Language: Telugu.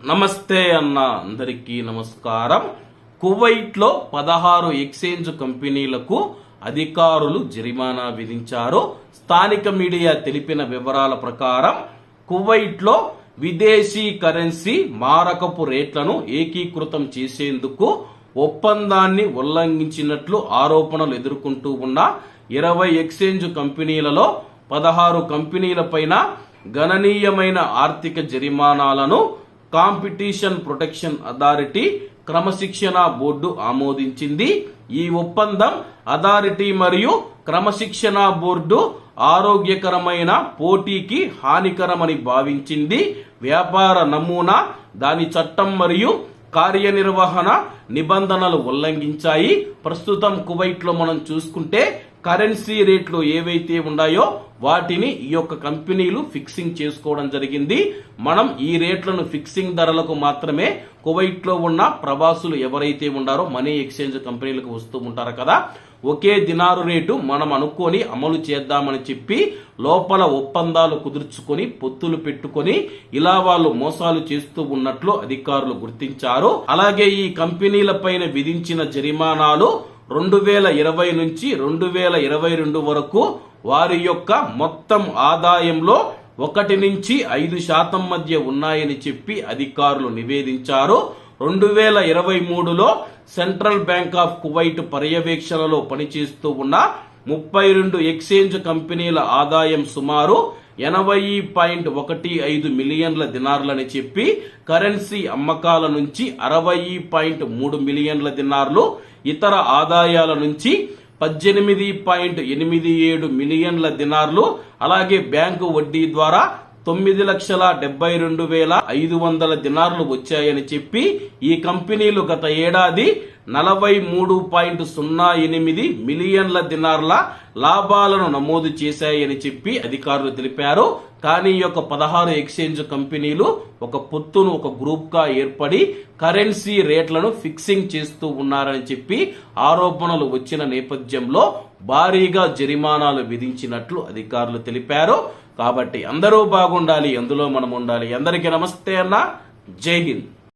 నమస్తే అన్న అందరికీ నమస్కారం. కువైట్లో పదహారు ఎక్స్చేంజ్ కంపెనీలకు అధికారులు జరిమానా విధించారు. స్థానిక మీడియా తెలిపిన వివరాల ప్రకారం కువైట్లో విదేశీ కరెన్సీ మారకపు రేట్లను ఏకీకృతం చేసేందుకు ఒప్పందాన్ని ఉల్లంఘించినట్లు ఆరోపణలు ఎదుర్కొంటూ ఉన్న ఇరవై ఎక్స్చేంజ్ కంపెనీలలో పదహారు కంపెనీలపైన గణనీయమైన ఆర్థిక జరిమానాలను కాంపిటీషన్ ప్రొటెక్షన్ అథారిటీ క్రమశిక్షణ బోర్డు ఆమోదించింది. ఈ ఒప్పందం అథారిటీ మరియు క్రమశిక్షణ బోర్డు ఆరోగ్యకరమైన పోటీకి హానికరమని భావించింది. వ్యాపార నమూనా దాని చట్టం మరియు కార్యనిర్వహణ నిబంధనలు ఉల్లంఘించాయి. ప్రస్తుతం కువైట్లో మనం చూసుకుంటే కరెన్సీ రేట్లు ఏవైతే ఉన్నాయో వాటిని ఈ యొక్క కంపెనీలు ఫిక్సింగ్ చేసుకోవడం జరిగింది. మనం ఈ రేట్లను ఫిక్సింగ్ ధరలకు మాత్రమే కువైట్లో ఉన్న ప్రవాసులు ఎవరైతే ఉన్నారో మనీ ఎక్స్చేంజ్ కంపెనీలకు వస్తూ ఉంటారు కదా ఒకే దినారు రేటు మనం అనుకొని అమలు చేద్దామని చెప్పి లోపల ఒప్పందాలు కుదుర్చుకొని పొత్తులు పెట్టుకొని ఇలా వాళ్ళు మోసాలు చేస్తూ ఉన్నట్లు అధికారులు గుర్తించారు. అలాగే ఈ కంపెనీలపైన విధించిన జరిమానాలు రెండు వేల ఇరవై నుంచి రెండు వేల ఇరవై రెండు వరకు వారి యొక్క మొత్తం ఆదాయంలో ఒకటి నుంచి ఐదు శాతం మధ్య ఉన్నాయని చెప్పి అధికారులు నివేదించారు. రెండు వేల ఇరవై మూడులో సెంట్రల్ బ్యాంక్ ఆఫ్ కువైట్ పర్యవేక్షణలో పనిచేస్తూ ఉన్న ముప్పై రెండు ఎక్స్చేంజ్ కంపెనీల ఆదాయం సుమారు ఎనభై పాయింట్ ఒకటి ఐదు మిలియన్ల దినార్లని చెప్పి కరెన్సీ అమ్మకాల నుంచి అరవై పాయింట్ మూడు మిలియన్ల దినార్లు ఇతర ఆదాయాల నుంచి పద్దెనిమిది పాయింట్ ఎనిమిది ఏడు మిలియన్ల దినార్లు. అలాగే బ్యాంకు వడ్డీ ద్వారా తొమ్మిది లక్షల డెబ్బై రెండు వేల ఐదు వందల దినార్లు వచ్చాయని చెప్పి ఈ కంపెనీలు గత ఏడాది నలభై మూడు పాయింట్ సున్నా ఎనిమిది మిలియన్ల దినార్ల లాభాలను నమోదు చేశాయని చెప్పి అధికారులు తెలిపారు. కానీ ఈ యొక్క పదహారు ఎక్స్చేంజ్ కంపెనీలు ఒక పొత్తును ఒక గ్రూప్గా ఏర్పడి కరెన్సీ రేట్లను ఫిక్సింగ్ చేస్తూ ఉన్నారని చెప్పి ఆరోపణలు వచ్చిన నేపథ్యంలో భారీగా జరిమానాలు విధించినట్లు అధికారులు తెలిపారు. కాబట్టి అందరూ బాగుండాలి ఎందులో మనం ఉండాలి. అందరికీ నమస్తే అన్న. జై హింద్.